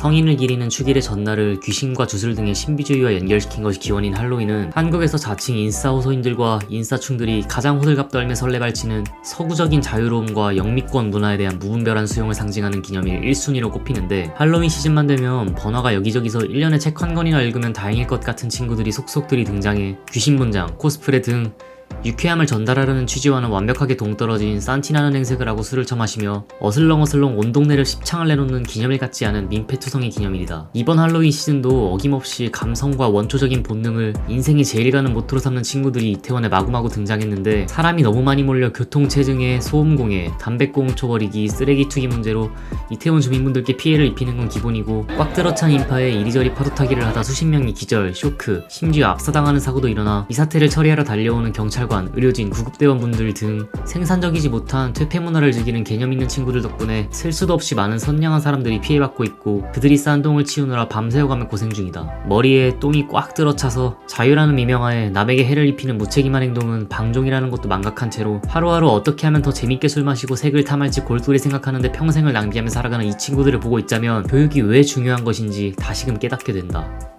성인을 기리는 축일의 전날을 귀신과 주술 등의 신비주의와 연결시킨 것이 기원인 할로윈은 한국에서 자칭 인싸 호소인들과 인싸충들이 가장 호들갑 떨며 설레발치는 서구적인 자유로움과 영미권 문화에 대한 무분별한 수용을 상징하는 기념일 1순위로 꼽히는데 할로윈 시즌만 되면 번화가 여기저기서 1년에 책 한 권이나 읽으면 다행일 것 같은 친구들이 속속들이 등장해 귀신 분장, 코스프레 등 유쾌함을 전달하려는 취지와는 완벽하게 동떨어진 산티나는 행색을 하고 술을 처마시며 어슬렁어슬렁 온 동네를 십창을 내놓는 기념일 같지 않은 민폐투성이 기념일이다. 이번 할로윈 시즌도 어김없이 감성과 원초적인 본능을 인생이 제일 가는 모토로 삼는 친구들이 이태원에 마구마구 등장했는데 사람이 너무 많이 몰려 교통체증에 소음공해, 담배꽁 쳐버리기, 쓰레기 투기 문제로 이태원 주민분들께 피해를 입히는 건 기본이고 꽉 들어찬 인파에 이리저리 파도타기를 하다 수십 명이 기절, 쇼크, 심지어 압사당하는 사고도 일어나 이 사태를 처리하러 달려오는 경찰 관, 의료진, 구급대원분들 등 생산적이지 못한 퇴폐 문화를 즐기는 개념 있는 친구들 덕분에 셀 수도 없이 많은 선량한 사람들이 피해받고 있고 그들이 쌓은 똥을 치우느라 밤새워가며 고생 중이다. 머리에 똥이 꽉 들어차서 자유라는 미명하에 남에게 해를 입히는 무책임한 행동은 방종이라는 것도 망각한 채로 하루하루 어떻게 하면 더 재밌게 술 마시고 색을 탐할지 골똘히 생각하는데 평생을 낭비하며 살아가는 이 친구들을 보고 있자면 교육이 왜 중요한 것인지 다시금 깨닫게 된다.